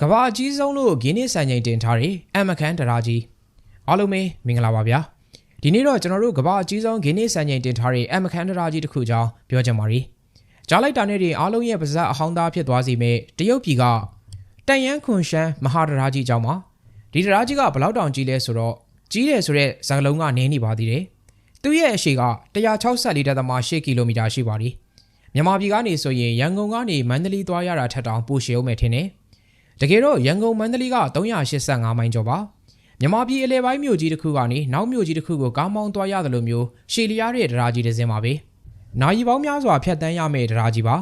ကဘာအကြီးဆုံးလို့ဂင်းနစ်စံချိန်တင်ထားတဲ့အမခန်တရာကြီးအားလုံးပဲမင်္ဂလာပါဗျာဒီနေ့တော့ကျွန်တော်တို့ကဘာအကြီးဆုံးဂင်းနစ်စံချိန်တင်ထားတဲ့အမခန်တရာကြီးတစ်ခုအကြောင်းပြောချင်ပါရီကြားလိုက်တာနဲ့ဒီအားလုံးရဲ့ပါဇက်အဟောင်းသားဖြစ်သွားစီမဲ့တရုတ်ပြည်ကတန်ယန်းခွန်ရှမ်းမဟာတရာကြီးအကြောင်းပါဒီတရာကြီးကဘယ်လောက်တောင်ကြီးလဲဆိုတော့ကြီးတယ်ဆိုတဲ့ဇာတ်ကလုံးကနင်းနေပါသေးတယ်သူ့ရဲ့အရှိက164.8ကီလိုမီတာရှိပါသည်မြန်မာပြည်ကနေဆိုရင်ရန်ကုန်ကနေမန္တလေးသွားရတာထက်တောင်ပိုရှည်အောင်မယ်ထင်တယ် တကယ်တော့ရန်ကုန်မန္တလေးက385မိုင်ကျော်ပါမြန်မာပြည်အလဲပိုင်းမြို့ကြီးတစ်ခုကနေနောက်မြို့ကြီးတစ်ခုကိုကားမောင်းသွားရတယ်လို့မျိုးရှည်လျားတဲ့တရားကြီးတစ်စင်းပါပဲနာယီပေါင်းများစွာဖြတ်တန်းရမယ့်တရားကြီးပါ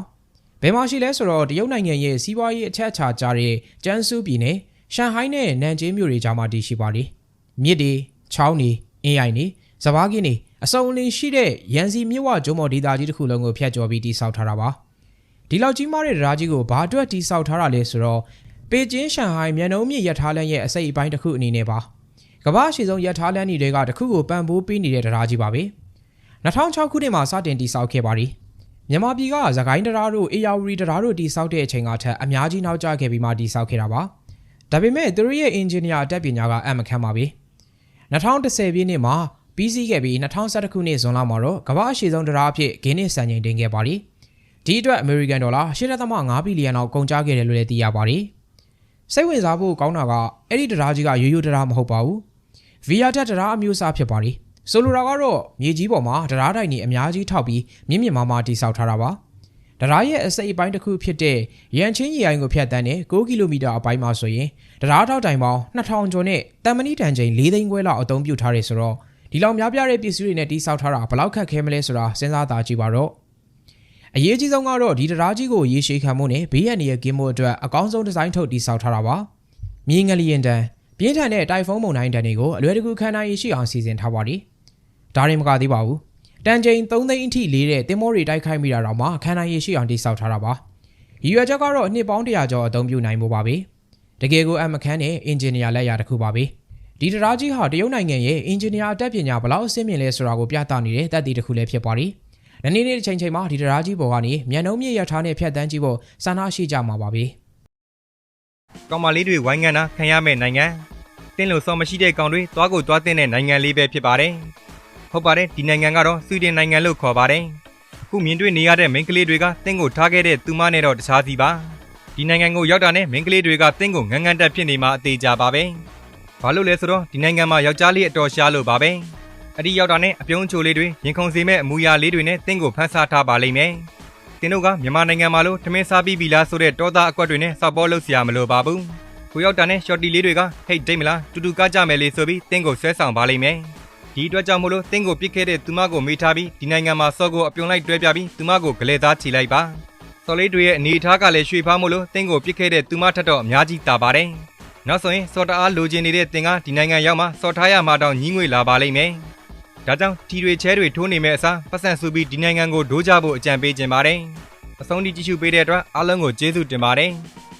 ဘယ်မှာရှိလဲဆိုတော့တရုတ်နိုင်ငံရဲ့စီးပွားရေးအချက်အချာကြားတဲ့ကျန်းစူးပြည်နယ်ရှန်ဟိုင်းနဲ့နန်ကျင်းမြို့တွေကြားမှာတည်ရှိပါလေမြစ်တွေချောင်းတွေအင်းရိုင်တွေစပားကင်းတွေအစုံအလင်ရှိတဲ့ရန်စီမြစ်ဝကျုံမော်ဒေတာကြီးတစ်ခုလုံးကိုဖျက်ကျော်ပြီးတည်ဆောက်ထားတာပါဒီလောက်ကြီးမားတဲ့တရားကြီးကိုဘာအတွက်တည်ဆောက်ထားတာလဲဆိုတော့ ပေကျင်းရှန်ဟိုင်းမြန်နှုံးမြစ်ရထားလမ်းရဲ့အစိတ်အပိုင်းတစ်ခုအနေနဲ့ပါကမ္ဘာရှိဆုံးရထားလမ်းတွေကတစ်ခုကိုပံ့ပိုးပေးနေတဲ့တရားကြီးပါပဲ2006ခုနှစ်မှာစတင်တည်ဆောက်ခဲ့ပါသည်မြန်မာပြည်ကသခိုင်းတရားတို့အေယာဝတီတရားတို့တည်ဆောက်တဲ့အချိန်ကထက်အများကြီးနောက်ကျခဲ့ပြီးမှတည်ဆောက်ခဲ့တာပါဒါပေမဲ့သူတို့ရဲ့အင်ဂျင်နီယာအတတ်ပညာကအမခန့်ပါပဲ2010ပြည့်နှစ်မှာပြီးစီးခဲ့ပြီး2011ခုနှစ်ဇွန်လမှာတော့ကမ္ဘာအရှိဆုံးတရားအဖြစ်ဂင်းနစ်စံချိန်တင်ခဲ့ပါသည်ဒီအတွက်အမေရိကန်ဒေါ်လာ8.5ဘီလီယံလောက်ကုန်ကျခဲ့တယ်လို့လည်းသိရပါတယ် စိတ်ဝင်စားဖို့ကောင်းတာကအဲ့ဒီတရားကြီးကရိုးရိုးတရားမဟုတ်ပါဘူးဗီယာတက်တရားအမျိုးအစားဖြစ်ပါသည်ဆိုလိုတာကတော့မြေကြီးပေါ်မှာတရားတိုင်တွေအများကြီးထောက်ပြီးမြင့်မြင့်မားမားတိစောက်ထားတာပါတရားရဲ့အစိပ်အပိုင်းတစ်ခုဖြစ်တဲ့ရန်ချင်းရီအိုင်ကိုဖြတ်တန်းတဲ့6ကီလိုမီတာအပိုင်းမှာဆိုရင်တရားထောက်တိုင်ပေါင်း2000ကျော်နဲ့တန်မဏိတန်ချိန်4သိန်းခွဲလောက်အသုံးပြုထားတယ်ဆိုတော့ဒီလောက်များပြားတဲ့ပစ္စည်းတွေနဲ့တိစောက်ထားတာဘယ်လောက်ခက်ခဲမလဲဆိုတာစဉ်းစားသာကြည့်ပါတော့ အရေးကြီးဆုံးကတော့ဒီတရားကြီးကိုရေရှည်ခံမှုနဲ့ဘေးရန်ရဲ့ကင်းမှုအတွက်အကောင်းဆုံးဒီဇိုင်းထုတ်တိစောက်ထားတာပါမြေငလျင်တန်ပြင်းထန်တဲ့တိုင်ဖုန်းမုန်တိုင်းတန်တွေကိုအလွယ်တကူခံနိုင်ရရှိအောင်စီစဉ်ထားပါသည်ဒါရင်မကသေးပါဘူးတန်ချိန်3သိန်းအထိလေးတဲ့တင်မောတွေတိုက်ခိုက်မိတာတော့မှခံနိုင်ရရှိအောင်တိစောက်ထားတာပါရည်ရွယ်ချက်ကတော့နှစ်ပေါင်း100ကျော်အသုံးပြုနိုင်မှုပါပဲတကယ်ကိုအမခန်းနဲ့အင်ဂျင်နီယာလက်ရာတစ်ခုပါပဲဒီတရားကြီးဟာတရုတ်နိုင်ငံရဲ့အင်ဂျင်နီယာအတတ်ပညာဘလောက်အဆင့်မြင့်လဲဆိုတာကိုပြသနေတဲ့တပ်တည်တစ်ခုလည်းဖြစ်ပါသည်။ နနေ့နေ့တစ်ချိန်ချိန်မှာဒီတရားကြီးပေါ်ကနေမြန်နှုံးမြင့်ရထားနဲ့ဖြတ်တန်းကြည့်ဖို့စာနာရှိကြမှာပါပဲကောင်မလေးတွေဝိုင်းငံ့တာခံရမယ့်နိုင်ငံတင်းလို့စော်မရှိတဲ့ကောင်တွေသွားကိုသွားတဲ့နိုင်ငံလေးပဲဖြစ်ပါတယ်ဟုတ်ပါတယ်ဒီနိုင်ငံကတော့ဆွီဒင်နိုင်ငံလို့ခေါ်ပါတယ်အခုမြင်တွေ့နေရတဲ့မိန်းကလေးတွေကတင်းကိုထားခဲ့တဲ့သူမနဲ့တော့တခြားစီပါဒီနိုင်ငံကိုရောက်တာနဲ့မိန်းကလေးတွေကတင်းကိုငန်းငန်းတက်ဖြစ်နေမှအသေးကြပါပဲဘာလို့လဲဆိုတော့ဒီနိုင်ငံမှာယောက်ျားလေးအတော်ရှားလို့ပါပဲ အဒီရောက်တာနဲ့အပြုံးချိုလေးတွေရင်ခုန်စေမဲ့အမူအရာလေးတွေနဲ့တင့်ကိုဖန်ဆာထားပါလိမ့်မယ်။တင်တို့ကမြန်မာနိုင်ငံမှာလို့ထမင်းစားပြီးပြီလားဆိုတဲ့တောသားအကွက်တွေနဲ့စောက်ပေါ်လုပ်စရာမလိုပါဘူး။ကိုရောက်တာနဲ့ shorty လေးတွေကဟိတ်ဒိတ်မလားတူတူကကြမယ်လေဆိုပြီးတင့်ကိုဆွဲဆောင်ပါလိမ့်မယ်။ဒီအတွက်ကြောင့်မို့လို့တင့်ကိုပြစ်ခဲ့တဲ့သူမကိုမိထားပြီးဒီနိုင်ငံမှာစော့ကိုအပြုံလိုက်တွဲပြပြီးသူမကိုဂလေသားချီလိုက်ပါ။စော်လေးတွေရဲ့အနေအထားကလည်းရွှေဖားမို့လို့တင့်ကိုပြစ်ခဲ့တဲ့သူမထက်တော့အများကြီးတာပါတယ်။နောက်ဆိုရင်စော်တအားလိုချင်နေတဲ့တင်ကဒီနိုင်ငံရောက်မှစော်ထားရမှာတောင်ညီးငွေလာပါလိမ့်မယ်။ ဒါကြောင့်ထီတွေချဲတွေထိုးနေမဲ့အစားပတ်စံစုပြီးဒီနိုင်ငံကိုဒိုးကြဖို့အကြံပေးခြင်းပါတယ်။အဆုံးထိကြည့်ရှုပေးတဲ့အတွက်အားလုံးကိုကျေးဇူးတင်ပါတယ်။